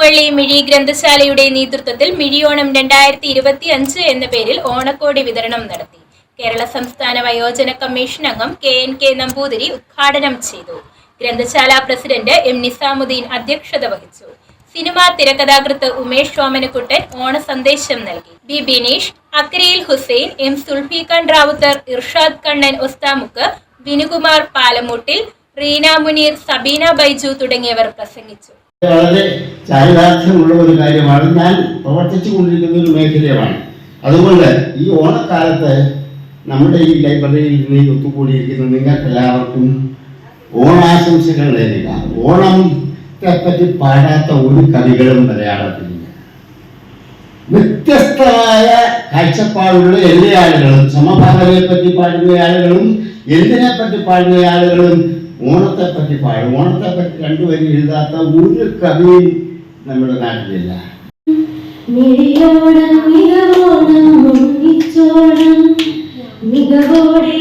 പോക്കുവള്ളി മിഴി ഗ്രന്ഥശാലയുടെ നേതൃത്വത്തിൽ മിഴിയോണം രണ്ടായിരത്തി ഇരുപത്തി അഞ്ച് എന്ന പേരിൽ ഓണക്കോടി വിതരണം നടത്തി. കേരള സംസ്ഥാന വയോജന കമ്മീഷൻ അംഗം കെ എൻ കെ നമ്പൂതിരി ഉദ്ഘാടനം ചെയ്തു. ഗ്രന്ഥശാല പ്രസിഡന്റ് എം നിസാമുദ്ദീൻ അധ്യക്ഷത വഹിച്ചു. സിനിമാ തിരക്കഥാകൃത്ത് ഉമേഷ് സോമനക്കുട്ടൻ ഓണ സന്ദേശം നൽകി. ബി ബിനീഷ് അക്രീൽ ഹുസൈൻ എം സുൽഫിഖാൻ റാവുത്തർ ഇർഷാദ് കണ്ണൻ ഒസ്താമുക്ക് വിനുകുമാർ പാലമൂട്ടിൽ റീന മുനീർ സബീന ബൈജു തുടങ്ങിയവർ പ്രസംഗിച്ചു. വളരെ ചാരിതാർത്ഥ്യമുള്ള ഒരു കാര്യമാണ്. ഞാൻ പ്രവർത്തിച്ചു കൊണ്ടിരിക്കുന്ന ഒരു മേഖലയാണ്. അതുകൊണ്ട് ഈ ഓണക്കാലത്ത് നമ്മുടെ ഈ ലൈബ്രറിയിൽ നിന്ന് ഒത്തുകൂടിയിരിക്കുന്ന നിങ്ങൾക്കെല്ലാവർക്കും ഓണാശംസകൾ നേരുക. ഓണത്തെ പറ്റി പാടാത്ത ഒരു കവികളും മലയാളത്തിലില്ല. വ്യത്യസ്തമായ കാഴ്ചപ്പാടുള്ള എല്ലാ ആളുകളും സമഭാവനയെ പറ്റി പാടുന്ന ആളുകളും എന്തിനെ പറ്റി പാടുന്ന ആളുകളും ഓണത്തെപ്പറ്റി പാടും ഓണത്തെപ്പറ്റി രണ്ടുപേരും എഴുതാത്ത ഒരു കവിയും നമ്മുടെ നാട്ടിലില്ല. മിഴിയോണം മികവോണം ഒന്നിച്ചോണം മികവോടെ